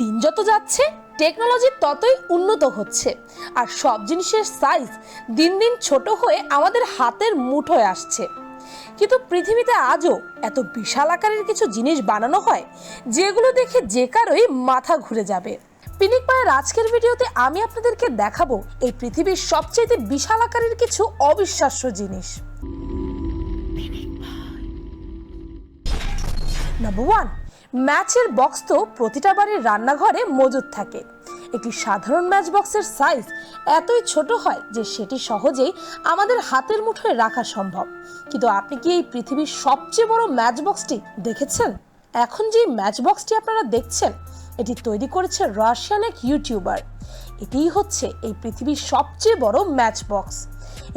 দিন যত যাচ্ছে টেকনোলজি ততই উন্নত হচ্ছে। আর সব জিনিসের সাইজ দিন দিন ছোট হয়ে আমাদের হাতের মুঠোয় আসছে। কিন্তু পৃথিবীতে আজও এত বিশাল আকারের কিছু জিনিস বানানো হয় যেগুলো দেখে যে কারোই মাথা ঘুরে যাবে। পিনিক পায়ের আজকের ভিডিওতে আমি আপনাদেরকে দেখাবো এই পৃথিবীর সবচেয়ে বিশাল আকারের কিছু অবিশ্বাস্য জিনিস। নাম্বার ওয়ান ম্যাচের বক্স তো প্রতিটা বাড়ির রান্নাঘরে মজুদ থাকে। একটি সাধারণ ম্যাচ বক্সের সাইজ এতই ছোট হয় যে সেটি সহজেই আমাদের হাতের মুঠোয় রাখা সম্ভব। কিন্তু আপনি কি এই পৃথিবীর সবচেয়ে বড় ম্যাচ বক্সটি দেখেছেন? এখন যে ম্যাচ বক্সটি আপনারা দেখছেন, এটি তৈরি করেছে রাশিয়ান এক ইউটিউবার এটিই হচ্ছে এই পৃথিবীর সবচেয়ে বড় ম্যাচ বক্স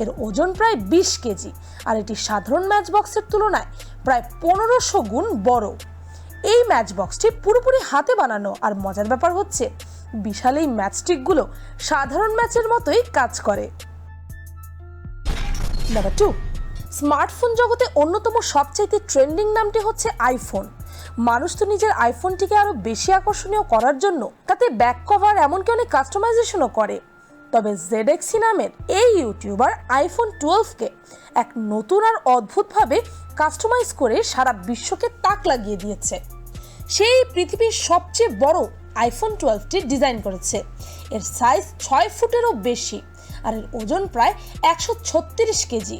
এর ওজন প্রায় বিশ কেজি, আর এটি সাধারণ ম্যাচ বক্সের তুলনায় প্রায় পনেরোশো গুণ বড়। এই ম্যাচ বক্সটি পুরোপুরি হাতে বানানো আর মজার ব্যাপার হচ্ছে, বিশাল এই ম্যাচস্টিকগুলো সাধারণ ম্যাচের মতোই কাজ করে। নাম্বার টু স্মার্টফোন জগতে অন্যতম সবচাইতে ট্রেন্ডিং নামটি হচ্ছে আইফোন মানুষ তো নিজের আইফোনটিকে আরও বেশি আকর্ষণীয় করার জন্য তাতে ব্যাক কভার এমনকি অনেক কাস্টমাইজেশনও করে। তবে জেডএক্সি নামের এই ইউটিউবার আইফোন টুয়েলভকে এক নতুন আর অদ্ভুতভাবে কাস্টমাইজ করে সারা বিশ্বকে তাক লাগিয়ে দিয়েছে। সেই পৃথিবীর সবচেয়ে বড় আইফোন টুয়েলভটি ডিজাইন করেছে। এর সাইজ ছয় ফুটেরও বেশি আর এর ওজন প্রায় একশো ছত্রিশ কেজি।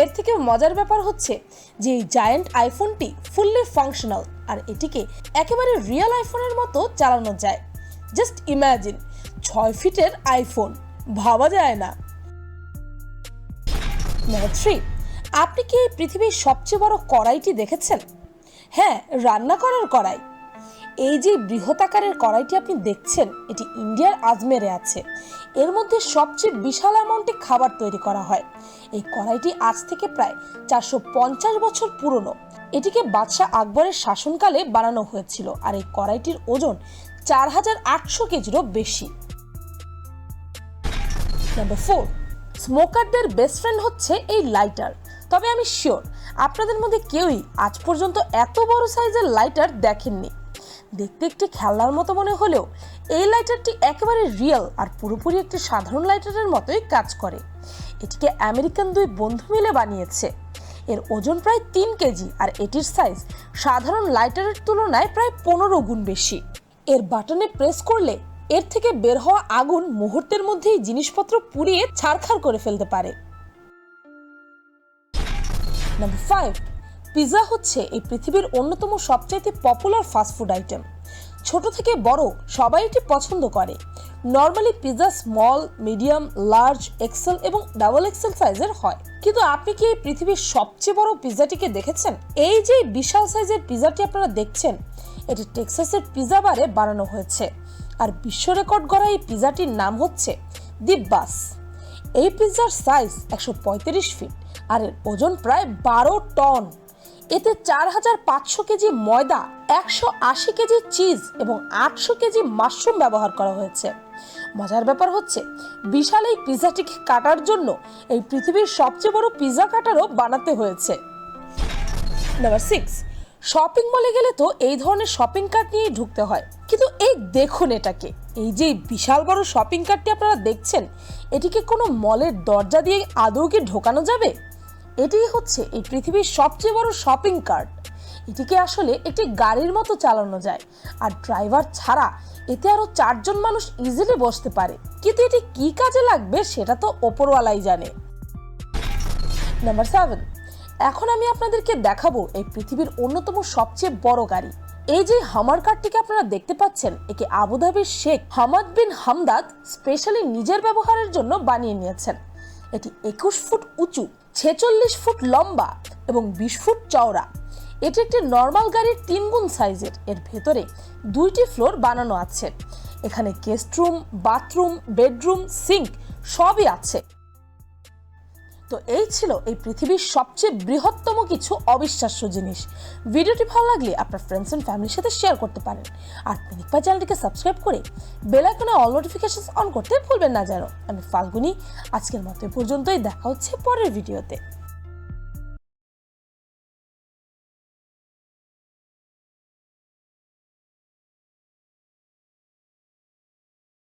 এর থেকে মজার ব্যাপার হচ্ছে যে এই জায়ান্ট আইফোনটি ফুললি ফাংশনাল আর এটিকে একেবারে রিয়েল আইফোনের মতো চালানো যায়। জাস্ট ইম্যাজিন ছয় ফিটের আইফোন ভাবা যায় না। থ্রি আপনি কি পৃথিবীর সবচেয়ে বড় কড়াইটি দেখেছেন? হ্যাঁ রান্না করার কড়াই। এই যে বৃহতাকারের কড়াইটি আপনি দেখছেন, এটি ইন্ডিয়ার আজমেরে আছে। এর মধ্যে সবচেয়ে বিশাল অ্যামাউন্টে খাবার তৈরি করা হয়। এই কড়াইটি আজ থেকে প্রায় চারশো পঞ্চাশ বছর পুরনো। এটিকে বাদশাহ আকবরের শাসনকালে বানানো হয়েছিল আর এই কড়াইটির ওজন চার হাজার আটশো কেজিরও বেশি। নাম্বার ফোর স্মোকারদের বেস্ট ফ্রেন্ড হচ্ছে এই লাইটার তবে আমি শিওর আপনাদের মধ্যে কেউই আজ পর্যন্ত এত বড় সাইজের লাইটার দেখেননি। দেখতে একটি খেলনার মতো মনে হলেও এই লাইটারটি একেবারে রিয়েল আর পুরোপুরি একটি সাধারণ লাইটারের মতোই কাজ করে। এটিকে আমেরিকান দুই বন্ধু মিলে বানিয়েছে। এর ওজন প্রায় তিন কেজি আর এটির সাইজ সাধারণ লাইটারের তুলনায় প্রায় পনেরো গুণ বেশি। এর বাটনে প্রেস করলে এর থেকে বের হওয়া আগুন মুহূর্তের মধ্যেই জিনিসপত্র পুড়িয়ে ছারখার করে ফেলতে পারে। নাম্বার ফাইভ পিৎজা হচ্ছে এই পৃথিবীর অন্যতম সবচাইতে পপুলার ফাস্টফুড আইটেম ছোট থেকে বড় সবাই এটি পছন্দ করে। Normally pizza small medium large XL এবং ডাবল এক্সেল সাইজের হয়। কিন্তু আপনি কি এই পৃথিবীর সবচেয়ে বড় পিৎজাটিকে দেখেছেন? এই যে বিশাল সাইজের পিৎজাটি আপনারা দেখছেন, এটি টেক্সাসের পিৎজা বারে বানানো হয়েছে। আর বিশ্ব রেকর্ড গড়া এই পিৎজাটির নাম হচ্ছে দিব্বাস এই পিৎজার সাইজ একশো পঁয়ত্রিশ ফিট আর এর ওজন প্রায় বারো টন এতে চার হাজার পাঁচশো কেজি ময়দা, একশো আশি কেজি চিজ এবং আটশো কেজি মাশরুম ব্যবহার করা হয়েছে। মজার ব্যাপার হচ্ছে, বিশাল এই পিৎজাটিকে কাটার জন্য এই পৃথিবীর সবচেয়ে বড় পিৎজা কাটারও বানাতে হয়েছে। নাম্বার সিক্স শপিং মলে গেলে তো এই ধরনের শপিং কার্ট নিয়েই ঢুকতে হয়। কিন্তু এই দেখুন এটাকে, এই যে বিশাল বড় শপিং কার্টটি আপনারা দেখছেন, এটিকে কোনো মলের দরজা দিয়ে আদৌ কি ঢোকানো যাবে? এটিই হচ্ছে এই পৃথিবীর সবচেয়ে বড় শপিং কার্ট এটিকে আসলে একটি গাড়ির মতো চালানো যায়। আর ড্রাইভার ছাড়া এতে আরও চারজন মানুষ ইজিলি বসতে পারে। কিন্তু এটি কি কাজে লাগবে সেটা তো ওপরওয়ালাই জানে। নাম্বার সেভেন এখন আমি আপনাদেরকে দেখাবো এই পৃথিবীর অন্যতম সবচেয়ে বড় গাড়ি। এই যে হামার কারটিকে আপনারা দেখতে পাচ্ছেন, একে আবুধাবির Sheikh Hamad bin Hamdad specially নিজের ব্যবহারের জন্য বানিয়ে নিয়েছেন। এটি একুশ ফুট উঁচু, ছেচল্লিশ ফুট লম্বা এবং বিশ ফুট চওড়া। এটি একটি নর্মাল গাড়ির তিন গুণ সাইজের। এর ভেতরে দুইটি ফ্লোর বানানো আছে। এখানে guest room, bathroom, bedroom, sink সবই আছে। তো এই ছিল এই পৃথিবীর সবচেয়ে বৃহত্তম কিছু অবিশ্বাস্য জিনিস। ভিডিওটি ভালো লাগলে আপনার ফ্রেন্ডস অ্যান্ড ফ্যামিলির সাথে শেয়ার করতে পারেন। আর পিনিকপা চ্যানেলটিকে সাবস্ক্রাইব করে বেলাইকনে অল নোটিফিকেশন অন করতে ভুলবেন না যেন। আমি ফাল্গুনি, আজকের মতো পর্যন্তই, দেখা হচ্ছে পরের ভিডিওতে